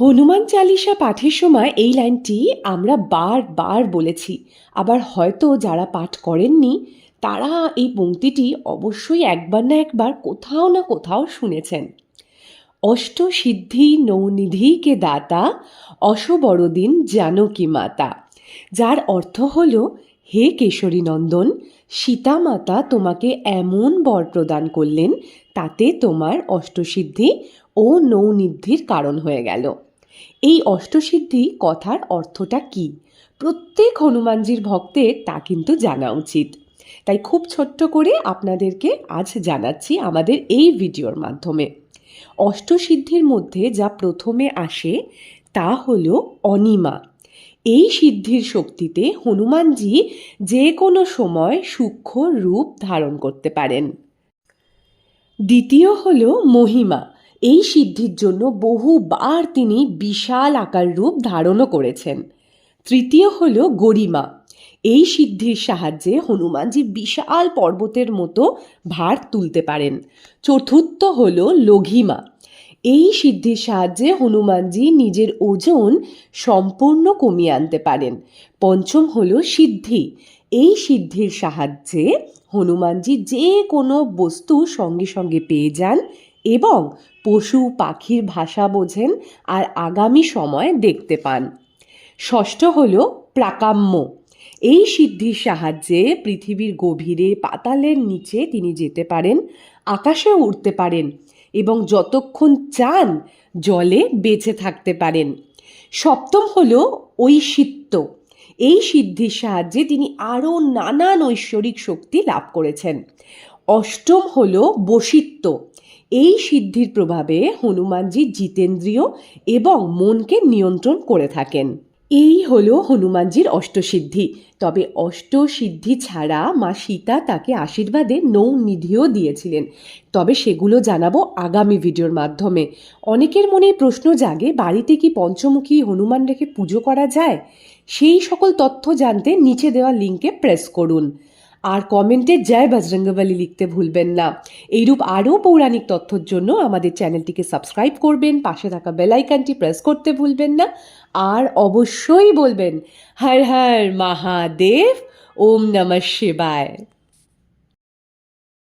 হনুমান চালিসা পাঠের সময় এই লাইনটি আমরা বারবার বলেছি। আবার হয়তো যারা পাঠ করেননি, তারা এই পংক্তিটি অবশ্যই একবার না একবার কোথাও না কোথাও শুনেছেন। অষ্ট সিদ্ধি নৌনিধি কে দাতা অশবরদিন জানকী মাতা। যার অর্থ হল, হে কেশরী নন্দন, সীতা মাতা তোমাকে এমন বর প্রদান করলেন, তাতে তোমার অষ্টসিদ্ধি ও নৌনিধির কারণ হয়ে গেল। এই অষ্টসিদ্ধি কথার অর্থটা কি? প্রত্যেক হনুমানজির ভক্তের তা কিন্তু জানা উচিত। তাই খুব ছোট্ট করে আপনাদেরকে আজ জানাচ্ছি আমাদের এই ভিডিওর মাধ্যমে। অষ্টসিদ্ধির মধ্যে যা প্রথমে আসে, তা হল অনিমা। এই সিদ্ধির শক্তিতে হনুমানজি যে কোনো সময় সূক্ষ্ম রূপ ধারণ করতে পারেন। দ্বিতীয় হল মহিমা। এই সিদ্ধির জন্য বহুবার তিনি বিশাল আকার রূপ ধারণও করেছেন। তৃতীয় হল গরিমা। এই সিদ্ধির সাহায্যে হনুমানজি বিশাল পর্বতের মতো ভার তুলতে পারেন। চতুর্থ হল লঘিমা এই সিদ্ধির সাহায্যে হনুমানজি নিজের ওজন সম্পূর্ণ কমিয়ে আনতে পারেন। পঞ্চম হল সিদ্ধি। এই সিদ্ধির সাহায্যে হনুমানজি যে কোনো বস্তু সঙ্গে সঙ্গে পেয়ে যান এবং পশু পাখির ভাষা বোঝেন আর আগামী সময় দেখতে পান। ষষ্ঠ হল প্রাকাম্য। এই সিদ্ধির সাহায্যে পৃথিবীর গভীরে পাতালের নিচে তিনি যেতে পারেন, আকাশে উঠতে পারেন এবং যতক্ষণ চান জলে বেঁচে থাকতে পারেন। সপ্তম হল ঐশিত্য। এই সিদ্ধির সাহায্যে তিনি আরও নানান ঐশ্বরিক শক্তি লাভ করেছেন। অষ্টম হল বশিত্ব এই সিদ্ধির প্রভাবে হনুমানজি জিতেন্দ্রীয় এবং মনকে নিয়ন্ত্রণ করে থাকেন। এই হলো হনুমানজির অষ্টসিদ্ধি। তবে অষ্টসিদ্ধি ছাড়া মা সীতা তাকে আশীর্বাদে নৌ নিধিও দিয়েছিলেন। তবে সেগুলো জানাব আগামী ভিডিওর মাধ্যমে। অনেকের মনে প্রশ্ন জাগে, বাড়িতে কি পঞ্চমুখী হনুমান রেখে পুজো করা যায়? সেই সকল তথ্য জানতে নিচে দেওয়া লিঙ্কে প্রেস করুন। আর কমেন্টে জয় বজরঙ্গবলী লিখতে ভুলবেন না। এইরূপ আরও পৌরাণিক তথ্যর জন্য আমাদের চ্যানেলটিকে সাবস্ক্রাইব করবেন, পাশে থাকা বেল আইকনটি প্রেস করতে ভুলবেন না। আর অবশ্যই বলবেন, হর হর মহাদেব, ওম নমঃ শিবায়।